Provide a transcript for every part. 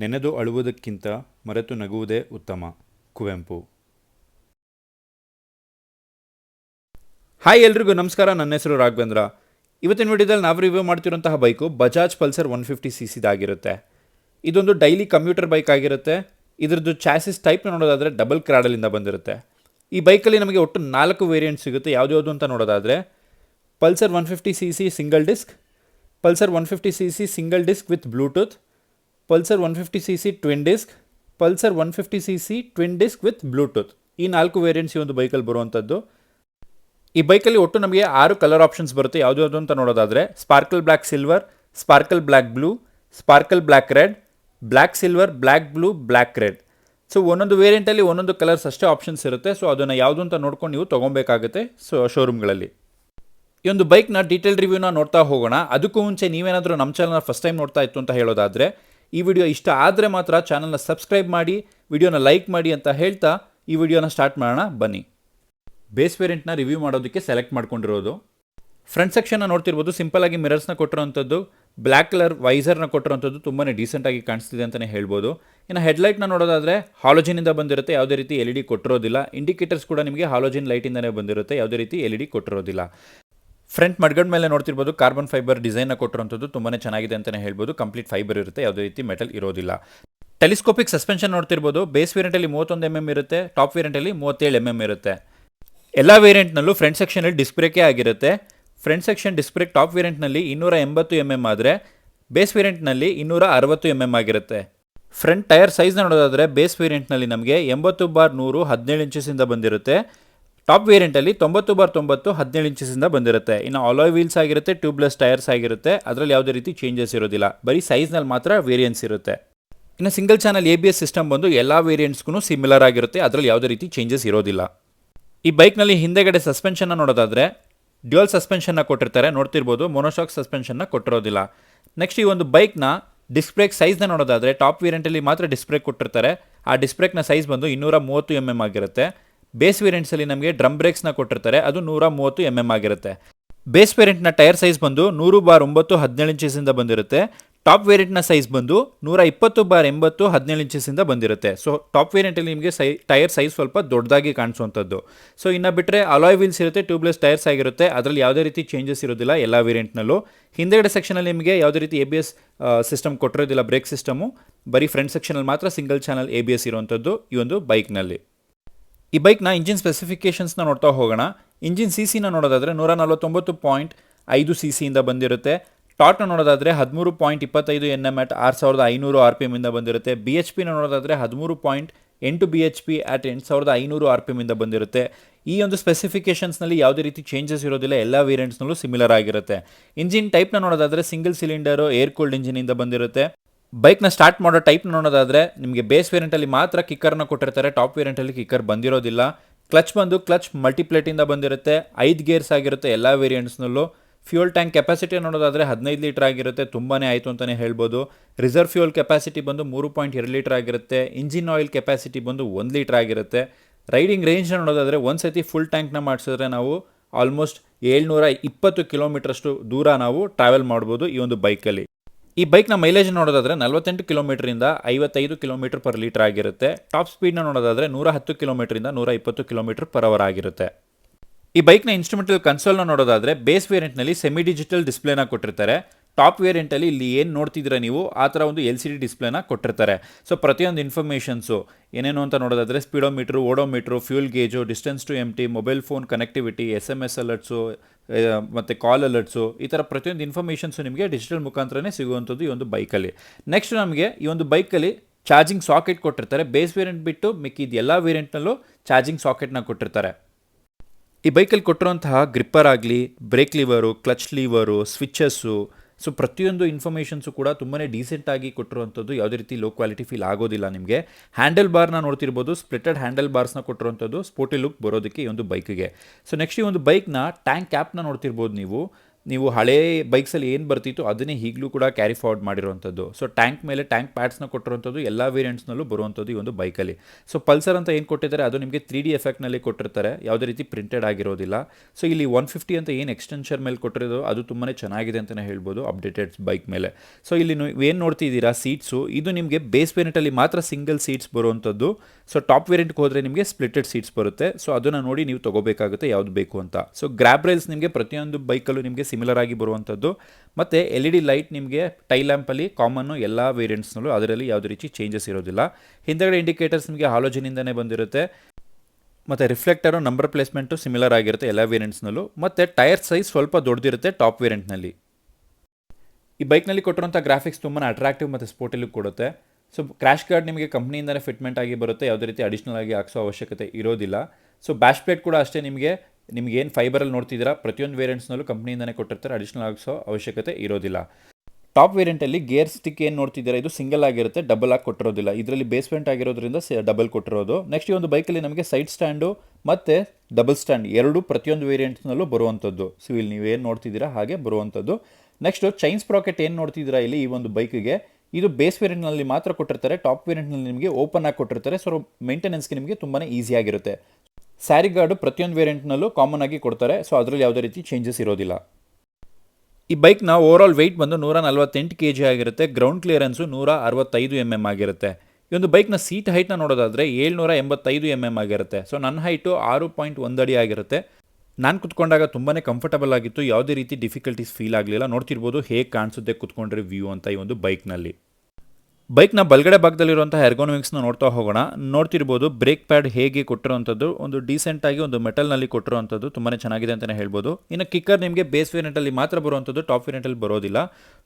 ನೆನೆದು ಅಳುವುದಕ್ಕಿಂತ ಮರೆತು ನಗುವುದೇ ಉತ್ತಮ. ಕುವೆಂಪು. ಹಾಯ್ ಎಲ್ರಿಗೂ ನಮಸ್ಕಾರ. ನನ್ನ ಹೆಸರು ರಾಘವೇಂದ್ರ. ಇವತ್ತಿನ ವಿಡಿಯೋದಲ್ಲಿ ನಾವು review ಮಾಡ್ತಿರೋಂತಹ bike Bajaj Pulsar one fifty C ಸಿದಾಗಿರುತ್ತೆ ಇದೊಂದು ಡೈಲಿ ಕಮ್ಯೂಟರ್ ಬೈಕ್ ಆಗಿರುತ್ತೆ. ಇದರದ್ದು ಚಾಸಿಸ್ ಟೈಪ್ ನೋಡೋದಾದರೆ ಡಬಲ್ ಕ್ರಾಡಲಿಂದ ಬಂದಿರುತ್ತೆ. ಈ ಬೈಕಲ್ಲಿ ನಮಗೆ ಒಟ್ಟು ನಾಲ್ಕು ವೇರಿಯಂಟ್ ಸಿಗುತ್ತೆ. ಯಾವ್ದು ಅಂತ ನೋಡೋದಾದರೆ Pulsar one fifty C C single disc Pulsar one fifty C C single disc with Bluetooth Pulsar one fifty C C twin disc Pulsar one fifty C C twin disc with Bluetooth ಈ ನಾಲ್ಕು variants ಈ ಒಂದು ಬೈಕಲ್ಲಿ ಬರುವಂಥದ್ದು. ಈ ಬೈಕಲ್ಲಿ ಒಟ್ಟು ನಮಗೆ ಆರು ಕಲರ್ ಆಪ್ಷನ್ಸ್ ಬರುತ್ತೆ. ಯಾವುದು ಯಾವುದು ಅಂತ ನೋಡೋದಾದರೆ sparkle black silver sparkle black blue sparkle black red black silver black blue black red so ಒಂದೊಂದು ವೇರಿಯಂಟಲ್ಲಿ ಒಂದೊಂದು ಕಲರ್ಸ್ ಅಷ್ಟೇ ಆಪ್ಷನ್ಸ್ ಇರುತ್ತೆ. ಸೊ ಅದನ್ನು ಯಾವುದು ಅಂತ ನೋಡ್ಕೊಂಡು ನೀವು ತೊಗೊಬೇಕಾಗುತ್ತೆ ಸೊ ಶೋರೂಮ್ಗಳಲ್ಲಿ ಈ ಒಂದು ಬೈಕ್ನ ಡೀಟೇಲ್ ರಿವ್ಯೂನ ನೋಡ್ತಾ ಹೋಗೋಣ. ಅದಕ್ಕೂ ಮುಂಚೆ ನೀವೇನಾದರೂ ನಮ್ಮ ಚಾನಲ್ನ ಫಸ್ಟ್ ಟೈಮ್ ನೋಡ್ತಾ ಇತ್ತು ಅಂತ ಹೇಳೋದಾದರೆ ಈ ವಿಡಿಯೋ ಇಷ್ಟ ಆದರೆ ಮಾತ್ರ ಚಾನಲ್ನ ಸಬ್ಸ್ಕ್ರೈಬ್ ಮಾಡಿ ವಿಡಿಯೋನ ಲೈಕ್ ಮಾಡಿ ಅಂತ ಹೇಳ್ತಾ ಈ ವಿಡಿಯೋನ ಸ್ಟಾರ್ಟ್ ಮಾಡೋಣ, ಬನ್ನಿ. ಬೇಸ್ ವೇರಿಯಂಟ್ನ ರಿವ್ಯೂ ಮಾಡೋದಕ್ಕೆ ಸೆಲೆಕ್ಟ್ ಮಾಡ್ಕೊಂಡಿರೋದು. ಫ್ರಂಟ್ ಸೆಕ್ಷನ್ನ ನೋಡ್ತಿರ್ಬೋದು ಸಿಂಪಲ್ ಆಗಿ ಮಿರರ್ಸ್ನ ಕೊಟ್ಟಿರೋಂಥದ್ದು ಬ್ಲ್ಯಾಕ್ ಕಲರ್ ವೈಸರ್ನ ಕೊಟ್ಟಿರೋಂಥದ್ದು ತುಂಬಾ ಡೀಸೆಂಟಾಗಿ ಕಾಣಿಸ್ತಿದೆ ಅಂತಲೇ ಹೇಳ್ಬೋದು. ಇನ್ನು ಹೆಡ್ಲೈಟ್ನ ನೋಡೋದಾದರೆ ಹಾಲೋಜಿನಿಂದ ಬಂದಿರುತ್ತೆ, ಯಾವುದೇ ರೀತಿ ಎಲ್ ಇ ಡಿ ಕೊಟ್ಟಿರೋದಿಲ್ಲ. ಇಂಡಿಕೇಟರ್ಸ್ ಕೂಡ ನಿಮಗೆ ಹಾಲೋಜಿನ್ ಲೈಟಿಂದನೇ ಬಂದಿರುತ್ತೆ, ಯಾವುದೇ ರೀತಿ ಎಲ್ ಇ ಡಿ ಕೊಟ್ಟಿರೋದಿಲ್ಲ. ಫ್ರಂಟ್ ಮಡ್ಗಡ್ ಮೇಲೆ ನೋಡ್ತಿರ್ಬೋದು ಕಾರ್ಬನ್ ಫೈಬರ್ ಡಿಸೈನ್ನ ಕೊಟ್ಟಿರೋಂಥದ್ದು ತುಂಬಾ ಚೆನ್ನಾಗಿದೆ ಅಂತಲೇ ಹೇಳ್ಬೋದು. ಕಂಪ್ಲೀಟ್ ಫೈಬರ್ ಇರುತ್ತೆ, ಯಾವುದೇ ರೀತಿ ಮೆಟಲ್ ಇರೋದಿಲ್ಲ. ಟೆಲಿಸ್ಕೋಪಿಕ್ ಸಸ್ಪೆನ್ಷನ್ ನೋಡ್ತಿರ್ಬೋದು. ಬೇಸ್ ವೇರಿಯಂಟಲ್ಲಿ ಮೂವತ್ತೊಂದು ಎಂ ಎಂ ಇರುತ್ತೆ, ಟಾಪ್ ವೇರಿಯಂಟಲ್ಲಿ ಮೂವತ್ತೇಳು ಎಂ ಎಂ ಇರುತ್ತೆ. ಎಲ್ಲ ವೇರಿಯಂಟ್ನಲ್ಲೂ ಫ್ರಂಟ್ ಸೆಕ್ಷನಲ್ಲಿ ಡಿಸ್ಬ್ರೇಕೇ ಆಗಿರುತ್ತೆ. Front section disc brake top ವೇರಿಯಂಟ್ನಲ್ಲಿ ಇನ್ನೂರ ಎಂಬತ್ತು ಎಂ ಎಂ ಆದರೆ ಬೇಸ್ ವೇರಿಯಂಟ್ನಲ್ಲಿ ಇನ್ನೂರ ಅರವತ್ತು ಎಂ ಎಂ ಆಗಿರುತ್ತೆ. ಫ್ರಂಟ್ ಟೈರ್ ಸೈಜ್ ನೋಡೋದಾದರೆ ಬೇಸ್ ವೇರಿಯಂಟ್ನಲ್ಲಿ ನಮಗೆ ಎಂಬತ್ತು ಬಾರ್ ನೂರು ಹದಿನೇಳು ಇಂಚಸ್ಸಿಂದ ಬಂದಿರುತ್ತೆ. ಟಾಪ್ ವೇರಿಯಂಟಲ್ಲಿ ತೊಂಬತ್ತು ಬಾರ್ ತೊಂಬತ್ತು ಹದಿನೇಳು ಇಂಚಸ್ಸಿಂದ ಬಂದಿರುತ್ತೆ. ಇನ್ನು ಅಲಾಯ್ ವೀಲ್ಸ್ ಆಗಿರುತ್ತೆ ಟ್ಯೂಬ್ಲೆಸ್ ಟೈರ್ಸ್ ಆಗಿರುತ್ತೆ. ಅದರಲ್ಲಿ ಯಾವುದೇ ರೀತಿ ಚೇಂಜಸ್ ಇರೋದಿಲ್ಲ. ಬರೀ ಸೈಜ್ನಲ್ಲಿ ಮಾತ್ರ ವೇರಿಯನ್ಸ್ ಇರುತ್ತೆ. ಇನ್ನು single channel A B S system ಬಂದು ಎಲ್ಲ ವೇರಿಯಂಟ್ಸ್ಗೂ ಸಿಮಿಲರ್ ಆಗಿರುತ್ತೆ. ಅದರಲ್ಲಿ ಯಾವುದೇ ರೀತಿ ಚೇಂಜಸ್ ಇರೋದಿಲ್ಲ. ಈ ಬೈಕ್ನಲ್ಲಿ ಹಿಂದೆಗಡೆ ಸಸ್ಪೆನ್ಷನ್ನ ನೋಡೋದಾದರೆ ಡ್ಯುಯಲ್ ಸಸ್ಪೆನ್ಷನ್ನ ಕೊಟ್ಟಿರ್ತಾರೆ. ನೋಡ್ತಿರ್ಬೋದು ಮೊನೋಶಾಕ್ ಸಸ್ಪೆನ್ಷನ್ನ ಕೊಟ್ಟಿರೋದಿಲ್ಲ. ನೆಕ್ಸ್ಟ್ ಈ ಒಂದು ಬೈಕ್ನ ಡಿಸ್ಕ್ ಬ್ರೇಕ್ ಸೈಜ್ನ ನೋಡೋದಾದರೆ ಟಾಪ್ ವೇರಿಯಂಟಲ್ಲಿ ಮಾತ್ರ ಡಿಸ್ಕ್ ಬ್ರೇಕ್ ಕೊಟ್ಟಿರ್ತಾರೆ. ಆ ಡಿಸ್ಕ್ ಬ್ರೇಕ್ನ ಸೈಜ್ ಬಂದು ಇನ್ನೂರ ಮೂವತ್ತು ಎಂ ಎಂ ಆಗಿರುತ್ತೆ. ಬೇಸ್ ವೇರಿಯಂಟ್ಸಲ್ಲಿ ನಮಗೆ ಡ್ರಮ್ ಬ್ರೇಕ್ಸ್ನ ಕೊಟ್ಟಿರ್ತಾರೆ, ಅದು ನೂರ ಮೂವತ್ತು ಎಂ ಎಂ ಆಗಿರುತ್ತೆ. ಬೇಸ್ ವೇರಿಯಂಟ್ನ ಟೈರ್ ಸೈಜ್ ಬಂದು ನೂರು ಬಾರ್ ಒಂಬತ್ತು ಹದಿನೇಳು ಇಂಚಸ್ಸಿಂದ ಬಂದಿರುತ್ತೆ. ಟಾಪ್ ವೇರಿಯಂಟ್ನ ಸೈಜ್ ಬಂದು ನೂರ ಇಪ್ಪತ್ತು ಬಾರ್ ಎಂಬತ್ತು ಹದಿನೇಳು ಇಂಚಸ್ಸಿಂದ ಬಂದಿರುತ್ತೆ. ಸೊ, ಟಾಪ್ ವೇರಿಯಂಟಲ್ಲಿ ನಿಮಗೆ ಸೈ, ಟೈರ್ ಸೈಜ್ ಸ್ವಲ್ಪ ದೊಡ್ಡದಾಗಿ ಕಾಣಿಸುವಂಥದ್ದು. ಸೊ, ಇನ್ನು ಬಿಟ್ಟರೆ ಅಲಾಯ್ ವೀಲ್ಸ್ ಇರುತ್ತೆ, ಟ್ಯೂಬ್ಲೆಸ್ ಟೈರ್ಸ್ ಆಗಿರುತ್ತೆ, ಅದರಲ್ಲಿ ಯಾವುದೇ ರೀತಿ ಚೇಂಜಸ್ ಇರೋದಿಲ್ಲ ಎಲ್ಲ ವೇರಿಯಂಟ್ನಲ್ಲೂ. ಹಿಂದೆಗಡೆ ಸೆಕ್ಷನಲ್ಲಿ ನಿಮಗೆ ಯಾವುದೇ ರೀತಿ ಎ ಬಿ ಎಸ್ ಸಿಸ್ಟಮ್ ಕೊಟ್ಟಿರೋದಿಲ್ಲ ಬ್ರೇಕ್ ಸಿಸ್ಟಮು. ಬರೀ ಫ್ರಂಟ್ ಸೆಕ್ಷನಲ್ಲಿ ಮಾತ್ರ single channel A B S ಇರುವಂಥದ್ದು ಈ ಒಂದು ಬೈಕ್ನಲ್ಲಿ. ಈ ಬೈಕ್ನ ಇಂಜಿನ್ ಸ್ಪೆಸಿಫಿಕೇಷನ್ಸ್ನ ನೋಡ್ತಾ ಹೋಗೋಣ. ಇಂಜಿನ್ ಸಿ ಸಿನ ನೋಡೋದಾದರೆ ನೂರ ನಲವತ್ತೊಂಬತ್ತು ಪಾಯಿಂಟ್ ಐದು ಸಿ ಸಿಯಿಂದ ಬಂದಿರುತ್ತೆ. ಟಾಟ್ನ ನೋಡೋದಾದರೆ ಹದಿಮೂರು ಪಾಯಿಂಟ್ ಇಪ್ಪತ್ತೈದು ಎನ್ ಎಂ ಎಟ್ ಆರು ಸಾವಿರದ ಐನೂರು ಆರ್ ಪಿ ಎಮ್ಮಿಂದ ಬಂದಿರುತ್ತೆ. ಬಿ ಎಚ್ ಪಿನ ನೋಡೋದಾದರೆ ಹದಿಮೂರು ಪಾಯಿಂಟ್ ಎಂಟು ಬಿ ಎಚ್ ಪಿ ಆ್ಯಟ್ ಎಂಟು ಸಾವಿರದ ಐನೂರು ಆರ್ ಪಿ ಎಮ್ಮಿಂದ ಬಂದಿರುತ್ತೆ. ಈ ಒಂದು ಸ್ಪೆಸಿಫಿಕೇಷನ್ಸ್ನಲ್ಲಿ ಯಾವುದೇ ರೀತಿ ಚೇಂಜಸ್ ಇರೋದಿಲ್ಲ, ಎಲ್ಲ ವೇರಿಯಂಟ್ಸ್ನಲ್ಲೂ ಸಿಮಿಲರ್ ಆಗಿರುತ್ತೆ. ಇಂಜಿನ್ ಟೈಪ್ನ ನೋಡೋದಾದರೆ ಸಿಂಗಲ್ ಸಿಲಿಂಡರು ಏರ್ ಕೂಲ್ಡ್ ಇಂಜಿನಿಂದ ಬಂದಿರುತ್ತೆ. ಬೈಕ್ನ ಸ್ಟಾರ್ಟ್ ಮಾಡೋ ಟೈಪ್ ನೋಡೋದಾದರೆ, ನಿಮಗೆ ಬೇಸ್ ವೇರಿಯಂಟಲ್ಲಿ ಮಾತ್ರ ಕಿಕ್ಕರ್ನ ಕೊಟ್ಟಿರ್ತಾರೆ ಟಾಪ್ ವೇರಿಯಂಟಲ್ಲಿ ಕಿಕ್ಕರ್ ಬಂದಿರೋದಿಲ್ಲ. ಕ್ಲಚ್ ಬಂದು ಕ್ಲಚ್ ಮಲ್ಟಿಪ್ಲೇಟಿಂದ ಬಂದಿರುತ್ತೆ, ಐದು ಗೇರ್ಸ್ ಆಗಿರುತ್ತೆ ಎಲ್ಲ ವೇರಿಯಂಟ್ಸ್ನಲ್ಲೂ ಫ್ಯೂಲ್ ಟ್ಯಾಂಕ್ ಕೆಪಾಸಿಟಿ ನೋಡೋದಾದರೆ ಹದಿನೈದು ಲೀಟರ್ ಆಗಿರುತ್ತೆ ತುಂಬಾ ಆಯಿತು ಅಂತಲೇ ಹೇಳ್ಬೋದು. ರಿಸರ್ವ್ ಫ್ಯೂಯಲ್ ಕೆಪಾಸಿಟಿ ಬಂದು ಮೂರು ಪಾಯಿಂಟ್ ಎರಡು ಲೀಟರ್ ಆಗಿರುತ್ತೆ ಇಂಜಿನ್ ಆಯಿಲ್ ಕೆಪಾಸಿಟಿ ಬಂದು ಒಂದು ಲೀಟರ್ ಆಗಿರುತ್ತೆ. ರೈಡಿಂಗ್ ರೇಂಜ್ನ ನೋಡೋದಾದರೆ ಒಂದು ಸತಿ ಫುಲ್ ಟ್ಯಾಂಕ್ನ ಮಾಡಿಸಿದ್ರೆ ನಾವು ಆಲ್ಮೋಸ್ಟ್ ಏಳ್ನೂರ ಇಪ್ಪತ್ತು ಕಿಲೋಮೀಟ್ರಷ್ಟು ದೂರ ನಾವು ಟ್ರಾವೆಲ್ ಮಾಡ್ಬೋದು ಈ ಒಂದು ಬೈಕಲ್ಲಿ ಈ ಬೈಕ್ನ ಮೈಲೇಜ್ ನೋಡೋದಾದರೆ ನಲವತ್ತೆಂಟು ಕಿಲೋಮೀಟ್ರಿಂದ ಐವತ್ತೈದು ಕಿಲೋಮೀಟರ್ ಪರ್ ಲೀಟರ್ ಆಗಿರುತ್ತೆ. ಟಾಪ್ ಸ್ಪೀಡ್ನ ನೋಡೋದಾದರೆ ನೂರ ಹತ್ತು ಕಿಲೋಮೀಟ್ರಿಂದ ನೂರ ಇಪ್ಪತ್ತು ಕಿಲೋಮೀಟರ್ ಪರ್ ಅವರ್ ಆಗಿರುತ್ತೆ. ಈ ಬೈಕ್ನ ಇನ್ಸ್ಟ್ರೂಮೆಂಟಲ್ ಕನ್ಸೋಲ್ನ ನೋಡೋದಾದರೆ ಬೇಸ್ ವೇರಿಯಂಟ್ನಲ್ಲಿ ಸೆಮಿ ಡಿಜಿಟಲ್ ಡಿಸ್ಪ್ಲೇನ ಕೊಟ್ಟಿರ್ತಾರೆ. ಟಾಪ್ ವೇರಿಯಂಟಲ್ಲಿ ಇಲ್ಲಿ ಏನು ನೋಡ್ತಿದ್ದೀರಾ ನೀವು, ಆ ಥರ ಒಂದು ಎಲ್ ಸಿ ಡಿ ಡಿಸ್ಪ್ಲೇನ ಕೊಟ್ಟಿರ್ತಾರೆ. ಸೊ ಪ್ರತಿಯೊಂದು ಇನ್ಫಾರ್ಮೇಷನ್ಸು ಏನೇನು ಅಂತ ನೋಡೋದಾದರೆ speedometer odometer fuel gauge distance to empty mobile phone connectivity S M S alerts ಮತ್ತು ಕಾಲ್ ಅಲರ್ಟ್ಸು ಈ ಥರ ಪ್ರತಿಯೊಂದು ಇನ್ಫಾರ್ಮೇಷನ್ಸು ನಿಮಗೆ ಡಿಜಿಟಲ್ ಮುಖಾಂತರನೇ ಸಿಗುವಂಥದ್ದು ಈ ಒಂದು ಬೈಕಲ್ಲಿ. ನೆಕ್ಸ್ಟ್ ನಮಗೆ ಈ ಒಂದು ಬೈಕಲ್ಲಿ ಚಾರ್ಜಿಂಗ್ ಸಾಕೆಟ್ ಕೊಟ್ಟಿರ್ತಾರೆ. ಬೇಸ್ ವೇರಿಯಂಟ್ ಬಿಟ್ಟು ಮಿಕ್ಕಿದ ಎಲ್ಲ ವೇರಿಯಂಟ್ನಲ್ಲೂ ಚಾರ್ಜಿಂಗ್ ಸಾಕೆಟ್ನ ಕೊಟ್ಟಿರ್ತಾರೆ. ಈ ಬೈಕಲ್ಲಿ ಕೊಟ್ಟಿರುವಂತಹ ಗ್ರಿಪ್ಪರ್ ಆಗಲಿ brake lever clutch lever switches so ಪ್ರತಿಯೊಂದು ಇನ್ಫಾರ್ಮೇಷನ್ಸು ಕೂಡ ತುಂಬಾ ಡೀಸೆಂಟಾಗಿ ಕೊಟ್ಟಿರುವಂಥದ್ದು ಯಾವುದೇ ರೀತಿ ಲೋ ಕ್ವಾಲಿಟಿ ಫೀಲ್ ಆಗೋದಿಲ್ಲ ನಿಮಗೆ. ಹ್ಯಾಂಡಲ್ ಬಾರ್ನ ನೋಡ್ತಿರ್ಬೋದು ಸ್ಪ್ಲಿಟೆಡ್ ಹ್ಯಾಂಡಲ್ ಬಾರ್ಸ್ನ ಕೊಟ್ಟಿರುವಂಥದ್ದು ಸ್ಪೋರ್ಟಿ ಲುಕ್ ಬರೋದಕ್ಕೆ ಈ ಒಂದು ಬೈಕಿಗೆ ಸೊ ನೆಕ್ಸ್ಟ್ ಈ ಒಂದು ಬೈಕ್ನ ಟ್ಯಾಂಕ್ ಕ್ಯಾಪ್ನ ನೋಡ್ತಿರ್ಬೋದು ನೀವು. ನೀವು ಹಳೇ ಬೈಕ್ಸಲ್ಲಿ ಏನು ಬರ್ತಿತ್ತು ಅದನ್ನೇ ಈಗಲೂ ಕೂಡ ಕ್ಯಾರಿ ಫಾರ್ವರ್ಡ್ ಮಾಡಿರುವಂಥದ್ದು. ಸೊ ಟ್ಯಾಂಕ್ ಮೇಲೆ ಟ್ಯಾಂಕ್ ಪ್ಯಾಡ್ಸ್ನ ಕೊಟ್ಟಿರುವಂಥದ್ದು ಎಲ್ಲ ವೇರಿಯಂಟ್ಸ್ನಲ್ಲೂ ಬರುವಂಥದ್ದು ಈ ಒಂದು ಬೈಕಲ್ಲಿ. ಸೊ ಪಲ್ಸರ್ ಅಂತ ಏನು ಕೊಟ್ಟಿದ್ದಾರೆ ಅದು ನಿಮಗೆ ತ್ರೀ ಡಿ ಎಫೆಕ್ಟ್ನಲ್ಲಿ ಕೊಟ್ಟಿರ್ತಾರೆ. ಯಾವುದೇ ರೀತಿ ಪ್ರಿಂಟೆಡ್ ಆಗಿರೋದಿಲ್ಲ. ಸೊ ಇಲ್ಲಿ ಒನ್ ಫಿಫ್ಟಿ ಅಂತ ಏನು ಎಕ್ಸ್ಟೆನ್ಷನ್ ಮೇಲೆ ಕೊಟ್ಟಿರೋದು ಅದು ತುಂಬಾ ಚೆನ್ನಾಗಿದೆ ಅಂತಲೇ ಹೇಳ್ಬೋದು ಅಪ್ಡೇಟೆಡ್ ಬೈಕ್ ಮೇಲೆ. ಸೊ ಇಲ್ಲಿ ಏನು ನೋಡ್ತಿದ್ದೀರಾ ಸೀಟ್ಸು ಇದು ನಿಮಗೆ ಬೇಸ್ ವೇರಿಯಂಟಲ್ಲಿ ಮಾತ್ರ ಸಿಂಗಲ್ ಸೀಟ್ಸ್ ಬರುವಂಥದ್ದು. ಸೊ ಟಾಪ್ ವೇರಿಯಂಟ್ಗೆ ಹೋದರೆ ನಿಮಗೆ ಸ್ಪ್ಲಿಟೆಡ್ ಸೀಟ್ಸ್ ಬರುತ್ತೆ. ಸೊ ಅದನ್ನು ನೋಡಿ ನೀವು ತಗೋಬೇಕಾಗುತ್ತೆ ಯಾವುದು ಬೇಕು ಅಂತ. ಸೊ ಗ್ರ್ಯಾಬ್ ರೈಲ್ಸ್ ನಿಮಗೆ ಪ್ರತಿಯೊಂದು ಬೈಕಲ್ಲೂ ನಿಮಗೆ ಸಿಮಿಲರ್ ಆಗಿ ಬರುವಂಥದ್ದು ಮತ್ತು ಎಲ್ ಇ ಡಿ ಲೈಟ್ ನಿಮಗೆ ಟೈ ಲ್ಯಾಂಪಲ್ಲಿ ಕಾಮನ್ನು ಎಲ್ಲ ವೇರಿಯಂಟ್ಸ್ನಲ್ಲೂ ಅದರಲ್ಲಿ ಯಾವುದೇ ರೀತಿ ಚೇಂಜಸ್ ಇರೋದಿಲ್ಲ. ಹಿಂದೆಗಡೆ ಇಂಡಿಕೇಟರ್ಸ್ ನಿಮಗೆ ಹಾಲೋಜಿನಿಂದನೇ ಬಂದಿರುತ್ತೆ. ಮತ್ತು ರಿಫ್ಲೆಕ್ಟರು ನಂಬರ್ ಪ್ಲೇಸ್ಮೆಂಟು ಸಿಮಿಲರ್ ಆಗಿರುತ್ತೆ ಎಲ್ಲ ವೇರಿಯಂಟ್ಸ್ನಲ್ಲೂ ಮತ್ತು ಟೈರ್ ಸೈಜ್ ಸ್ವಲ್ಪ ದೊಡ್ಡದಿರುತ್ತೆ ಟಾಪ್ ವೇರಿಯಂಟ್ನಲ್ಲಿ ಈ ಬೈಕ್ನಲ್ಲಿ ಕೊಟ್ಟಿರುವಂಥ ಗ್ರಾಫಿಕ್ಸ್ ತುಂಬಾ ಅಟ್ರಾಕ್ಟಿವ್ ಮತ್ತು ಸ್ಪೋರ್ಟಲ್ಲಿ ಕೊಡುತ್ತೆ. ಸೊ ಕ್ರ್ಯಾಶ್ ಗಾರ್ಡ್ ನಿಮಗೆ ಕಂಪ್ನಿಯಿಂದಲೇ ಫಿಟ್ಮೆಂಟ್ ಆಗಿ ಬರುತ್ತೆ. ಯಾವುದೇ ರೀತಿ ಅಡಿಷ್ನಲ್ ಆಗಿ ಹಾಕ್ಸೋ ಅವಶ್ಯಕತೆ ಇರೋದಿಲ್ಲ. ಸೊ ಬ್ಯಾಶ್ ಪ್ಲೇಟ್ ಕೂಡ ಅಷ್ಟೇ ನಿಮಗೆ ನಿಮ್ಗೆ ಏನು ಫೈಬರಲ್ಲಿ ನೋಡ್ತಿದ್ದೀರಾ, ಪ್ರತಿಯೊಂದು ವೇರಿಯಂಟ್ಸ್ನಲ್ಲೂ ಕಂಪ್ನಿಯಿಂದನೇ ಕೊಟ್ಟಿರ್ತಾರೆ ಅಡಿಷ್ನಲ್ ಆಗಿಸೋ ಅವಶ್ಯಕತೆ ಇರೋದಿಲ್ಲ. ಟಾಪ್ ವೇರಿಯಂಟಲ್ಲಿ ಗೇರ್ ಸ್ಟಿಕ್ ಏನು ನೋಡ್ತಿದ್ದೀರಾ, ಇದು ಸಿಂಗಲ್ ಆಗಿರುತ್ತೆ ಡಬಲ್ ಆಗಿ ಕೊಟ್ಟಿರೋದಿಲ್ಲ. ಇದರಲ್ಲಿ ಬೇಸ್ಮೆಂಟ್ ಆಗಿರೋದ್ರಿಂದ ಡಬಲ್ ಕೊಟ್ಟಿರೋದು. ನೆಕ್ಸ್ಟ್ ಈ ಒಂದು ಬೈಕಲ್ಲಿ ನಮಗೆ ಸೈಡ್ ಸ್ಟ್ಯಾಂಡು ಮತ್ತು ಡಬಲ್ ಸ್ಟ್ಯಾಂಡ್ ಎರಡು ಪ್ರತಿಯೊಂದು ವೇರಿಯಂಟ್ಸ್ನಲ್ಲೂ ಬರುವಂಥದ್ದು. ಸಿವಿಲ್ ನೀವು ಏನು ನೋಡ್ತಿದ್ದೀರಾ, ಹಾಗೆ ಬರುವಂಥದ್ದು. ನೆಕ್ಸ್ಟು ಚೈನ್ಸ್ ಪ್ರಾಕೆಟ್ ಏನು ನೋಡ್ತಿದ್ದೀರಾ, ಇಲ್ಲಿ ಈ ಒಂದು ಬೈಕಿಗೆ ಇದು ಬೇಸ್ ವೇರಿಯಂಟ್ನಲ್ಲಿ ಮಾತ್ರ ಕೊಟ್ಟಿರ್ತಾರೆ ಟಾಪ್ ವೇರಿಯಂಟ್ನಲ್ಲಿ ನಿಮಗೆ ಓಪನ್ ಆಗಿ ಕೊಟ್ಟಿರ್ತಾರೆ. ಸೊ ಮೇಂಟೆನೆನ್ಸ್ಗೆ ನಿಮಗೆ ತುಂಬಾ ಈಸಿ ಆಗಿರುತ್ತೆ. ಸ್ಯಾರಿ ಗಾರ್ಡು ಪ್ರತಿಯೊಂದು ವೇರಿಯಂಟ್ನಲ್ಲೂ ಕಾಮನ್ ಆಗಿ ಕೊಡ್ತಾರೆ. ಸೊ ಅದರಲ್ಲಿ ಯಾವುದೇ ರೀತಿ ಚೇಂಜಸ್ ಇರೋದಿಲ್ಲ. ಈ ಬೈಕ್ನ ಓವರ್ ಆಲ್ ವೆಯ್ಟ್ ಬಂದು ನೂರ ನಲವತ್ತೆಂಟು ಕೆ ಜಿ ಆಗಿರುತ್ತೆ. ಗ್ರೌಂಡ್ ಕ್ಲಿಯರೆನ್ಸು ನೂರ ಅರವತ್ತೈದು ಎಂ ಎಂ ಆಗಿರುತ್ತೆ. ಈ ಒಂದು ಬೈಕ್ನ ಸೀಟ್ ಹೈಟ್ನ ನೋಡೋದಾದರೆ ಏಳ್ನೂರ ಎಂಬತ್ತೈದು ಎಂ ಎಂ ಆಗಿರುತ್ತೆ. ಸೊ ನನ್ನ ಹೈಟು ಆರು ಪಾಯಿಂಟ್ ಒಂದು ಅಡಿ ಆಗಿರುತ್ತೆ. ನಾನು ಕುತ್ಕೊಂಡಾಗ ತುಂಬಾ ಕಂಫರ್ಟಬಲ್ ಆಗಿತ್ತು. ಯಾವುದೇ ರೀತಿ ಡಿಫಿಕಲ್ಟೀಸ್ ಫೀಲ್ ಆಗಲಿಲ್ಲ. ನೋಡ್ತಿರ್ಬೋದು ಹೇಗೆ ಕಾಣಿಸುತ್ತೆ ಕುತ್ಕೊಂಡ್ರೆ ವ್ಯೂ ಅಂತ ಈ ಒಂದು ಬೈಕ್ನಲ್ಲಿ ಬೈಕ್ನ ಬಲಗಡೆ ಭಾಗದಲ್ಲಿರುವಂತಹ ಎರ್ಗೋನಮಿಕ್ಸ್ನ ನೋಡ್ತಾ ಹೋಗೋಣ. ನೋಡ್ತಿರ್ಬೋದು ಬ್ರೇಕ್ ಪ್ಯಾಡ್ ಹೇಗೆ ಕೊಟ್ಟಿರುವಂಥದ್ದು, ಒಂದು ಡೀಸೆಂಟಾಗಿ ಒಂದು ಮೆಟಲ್ನಲ್ಲಿ ಕೊಟ್ಟಿರುವಂಥದ್ದು ತುಂಬಾ ಚೆನ್ನಾಗಿದೆ ಅಂತಲೇ ಹೇಳ್ಬೋದು. ಇನ್ನು ಕಿಕ್ಕರ್ ನಿಮಗೆ ಬೇಸ್ ವೇರಿಯಂಟಲ್ಲಿ ಮಾತ್ರ ಬರುವಂಥದ್ದು ಟಾಪ್ ವೇರಿಯಂಟಲ್ಲಿ ಬರೋದಿಲ್ಲ.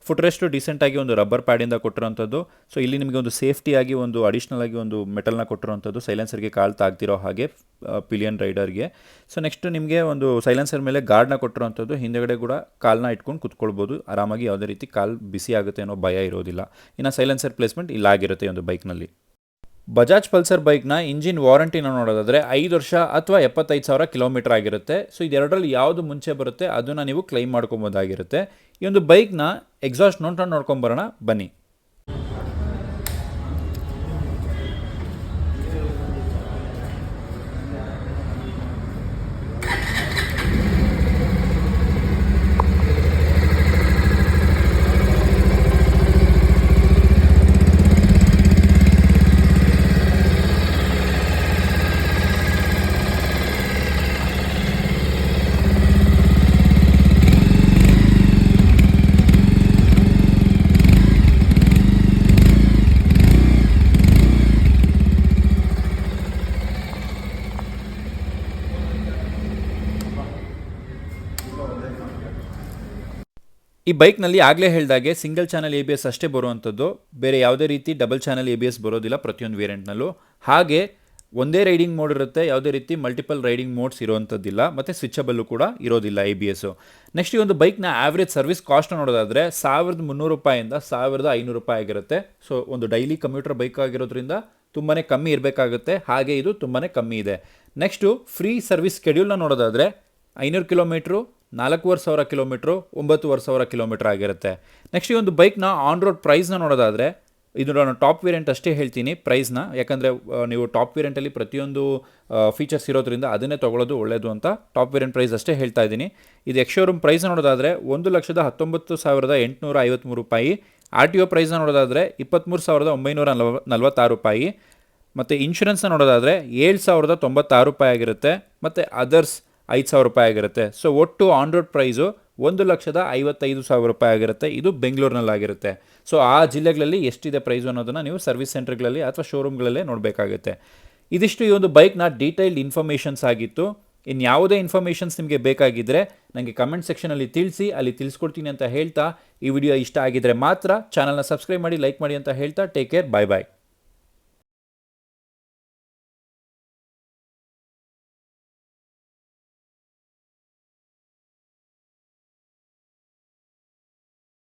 ಫುಟ್ ರೆಸ್ಟು ಡೀಸೆಂಟಾಗಿ ಒಂದು ರಬ್ಬರ್ ಪ್ಯಾಡಿಂದ ಕೊಟ್ಟಿರುವಂಥದ್ದು. ಸೊ ಇಲ್ಲಿ ನಿಮಗೆ ಒಂದು ಸೇಫ್ಟಿಯಾಗಿ ಒಂದು ಅಡಿಷ್ನಲ್ ಆಗಿ ಒಂದು ಮೆಟಲ್ನ ಕೊಟ್ಟಿರುವಂಥದ್ದು ಸೈಲೆನ್ಸರ್ಗೆ ಕಾಲ್ ತಾಗ್ತಿರೋ ಹಾಗೆ ಪಿಲಿಯನ್ ರೈಡರ್ಗೆ ಸೊ ನೆಕ್ಸ್ಟ್ ನಿಮಗೆ ಒಂದು ಸೈಲೆನ್ಸರ್ ಮೇಲೆ ಗಾರ್ಡ್ನ ಕೊಟ್ಟಿರುವಂಥದ್ದು. ಹಿಂದೆಗಡೆ ಕೂಡ ಕಾಲ್ನ ಇಟ್ಕೊಂಡು ಕುತ್ಕೊಳ್ಬೋದು. ಆರಾಮಾಗಿ ಯಾವುದೇ ರೀತಿ ಕಾಲ್ ಬಿಸಿ ಆಗುತ್ತೆ ಅನ್ನೋ ಭಯ ಇರೋದಿಲ್ಲ. ಇನ್ನು ಸೈಲೆನ್ಸರ್ ಪ್ಲೇಸ್ಮೆಂಟ್ ಇಲ್ಲಾಗಿರುತ್ತೆ ಒಂದು ಬೈಕ್ನಲ್ಲಿ. ಬಜಾಜ್ ಪಲ್ಸರ್ ಬೈಕ್ನ ಇಂಜಿನ್ ವಾರಂಟಿನ ನೋಡೋದಾದರೆ ಐದು ವರ್ಷ ಅಥವಾ ಎಪ್ಪತ್ತೈದು ಸಾವಿರ ಕಿಲೋಮೀಟರ್ ಆಗಿರುತ್ತೆ. ಸೊ ಇದೆರಡರಲ್ಲಿ ಯಾವುದು ಮುಂಚೆ ಬರುತ್ತೆ ಅದನ್ನು ನೀವು ಕ್ಲೈಮ್ ಮಾಡ್ಕೊಬೋದಾಗಿರುತ್ತೆ. ಈ ಒಂದು ಬೈಕ್ನ ಎಕ್ಸಾಸ್ಟ್ ನೋಡ್ಕೊಂಡು ನೋಡ್ಕೊಂಬರೋಣ ಬನ್ನಿ. ಈ ಬೈಕ್ನಲ್ಲಿ ಆಗಲೇ ಹೇಳಿದಾಗೆ single channel A B S ಅಷ್ಟೇ ಬರುವಂಥದ್ದು. ಬೇರೆ ಯಾವುದೇ ರೀತಿ double channel A B S ಬರೋದಿಲ್ಲ ಪ್ರತಿಯೊಂದು ವೇರಿಯಂಟ್ನಲ್ಲೂ ಹಾಗೆ ಒಂದೇ ರೈಡಿಂಗ್ ಮೋಡ್ ಇರುತ್ತೆ, ಯಾವುದೇ ರೀತಿ ಮಲ್ಟಿಪಲ್ ರೈಡಿಂಗ್ ಮೋಡ್ಸ್ ಇರುವಂಥದ್ದಿಲ್ಲ, ಮತ್ತು ಸ್ವಿಚಬಲ್ಲು ಕೂಡ ಇರೋದಿಲ್ಲ ಎ ಬಿ ಎಸ್ಸು ನೆಕ್ಸ್ಟ್ ಈ ಒಂದು ಬೈಕ್ನ ಆವ್ರೇಜ್ ಸರ್ವಿಸ್ ಕಾಸ್ಟ್ ನೋಡೋದಾದರೆ ಸಾವಿರದ ಮುನ್ನೂರು ರೂಪಾಯಿಂದ ಸಾವಿರದ ಐನೂರು ರೂಪಾಯಿ ಆಗಿರುತ್ತೆ. ಸೊ ಒಂದು ಡೈಲಿ ಕಂಪ್ಯೂಟರ್ ಬೈಕ್ ಆಗಿರೋದ್ರಿಂದ ತುಂಬಾ ಕಮ್ಮಿ ಇರಬೇಕಾಗುತ್ತೆ. ಹಾಗೆ ಇದು ತುಂಬಾ ಕಮ್ಮಿ ಇದೆ. ನೆಕ್ಸ್ಟು ಫ್ರೀ ಸರ್ವಿಸ್ ಶೆಡ್ಯೂಲ್ನ ನೋಡೋದಾದರೆ ಐನೂರು ಕಿಲೋಮೀಟ್ರು ನಾಲ್ಕೂವರೆ ಸಾವಿರ ಕಿಲೋಮೀಟ್ರು, ಒಂಬತ್ತುವರೆ ಸಾವಿರ ಕಿಲೋಮೀಟ್ರ್ ಆಗಿರುತ್ತೆ. ನೆಕ್ಸ್ಟ್ ಈ ಒಂದು ಬೈಕ್ನ ಆನ್ ರೋಡ್ ಪ್ರೈಸ್ನ ನೋಡೋದಾದರೆ, ಇದು ನಾನು ಟಾಪ್ ವೇರಿಯಂಟ್ ಅಷ್ಟೇ ಹೇಳ್ತೀನಿ ಪ್ರೈಸ್ನ ಯಾಕಂದರೆ ನೀವು ಟಾಪ್ ವೇರಿಯಂಟಲ್ಲಿ ಪ್ರತಿಯೊಂದು ಫೀಚರ್ಸ್ ಇರೋದ್ರಿಂದ ಅದನ್ನೇ ತೊಗೊಳ್ಳೋದು ಒಳ್ಳೆಯದು ಅಂತ ಟಾಪ್ ವೇರಿಯಂಟ್ ಪ್ರೈಸ್ ಅಷ್ಟೇ ಹೇಳ್ತಾ ಇದ್ದೀನಿ. ಇದು ಎಕ್ಶೋರೂಮ್ ಪ್ರೈಸ್ ನೋಡೋದಾದರೆ, ಒಂದು ಲಕ್ಷದ ಹತ್ತೊಂಬತ್ತು ಸಾವಿರದ ಎಂಟುನೂರ ಐವತ್ತ್ಮೂರು ರೂಪಾಯಿ. ಆರ್ ಟಿ ಒ ಪ್ರೈಸ್ನ ನೋಡೋದಾದರೆ ಇಪ್ಪತ್ತ್ಮೂರು ಸಾವಿರದ ಒಂಬೈನೂರ ನಲ್ವ, ನಲ್ವತ್ತಾರು ರೂಪಾಯಿ. ಮತ್ತು ಇನ್ಶೂರೆನ್ಸ್ನ ನೋಡೋದಾದರೆ, ಏಳು ಸಾವಿರದ ತೊಂಬತ್ತಾರು ರೂಪಾಯಿ ಆಗಿರುತ್ತೆ. ಮತ್ತು ಅದರ್ಸ್ ಐದು ಸಾವಿರ ರೂಪಾಯಿ ಆಗಿರುತ್ತೆ. ಸೊ ಒಟ್ಟು ಆನ್ ರೋಡ್ ಪ್ರೈಸು ಒಂದು ಲಕ್ಷದ ಐವತ್ತೈದು ಸಾವಿರ ರೂಪಾಯಿ ಆಗಿರುತ್ತೆ. ಇದು ಬೆಂಗಳೂರಿನಲ್ಲಾಗಿರುತ್ತೆ. ಸೊ ಆ ಜಿಲ್ಲೆಗಳಲ್ಲಿ ಎಷ್ಟಿದೆ ಪ್ರೈಸು ಅನ್ನೋದನ್ನು ನೀವು ಸರ್ವಿಸ್ ಸೆಂಟರ್ಗಳಲ್ಲಿ ಅಥವಾ ಶೋರೂಮ್ಗಳಲ್ಲೇ ನೋಡಬೇಕಾಗುತ್ತೆ. ಇದಿಷ್ಟು ಈ ಒಂದು ಬೈಕ್ನ ಡೀಟೈಲ್ಡ್ ಇನ್ಫಾರ್ಮೇಷನ್ಸ್ ಆಗಿತ್ತು. ಇನ್ನು ಯಾವುದೇ ಇನ್ಫಾರ್ಮೇಷನ್ಸ್ ನಿಮಗೆ ಬೇಕಾಗಿದ್ದರೆ ನನಗೆ ಕಮೆಂಟ್ ಸೆಕ್ಷನಲ್ಲಿ ತಿಳಿಸಿ, ಅಲ್ಲಿ ತಿಳಿಸ್ಕೊಡ್ತೀನಿ ಅಂತ ಹೇಳ್ತಾ ಈ ವಿಡಿಯೋ ಇಷ್ಟ ಆಗಿದ್ದರೆ ಮಾತ್ರ ಚಾನಲ್ನ ಸಬ್ಸ್ಕ್ರೈಬ್ ಮಾಡಿ ಲೈಕ್ ಮಾಡಿ ಅಂತ ಹೇಳ್ತಾ ಟೇಕ್ ಕೇರ್ ಬಾಯ್ ಬಾಯ್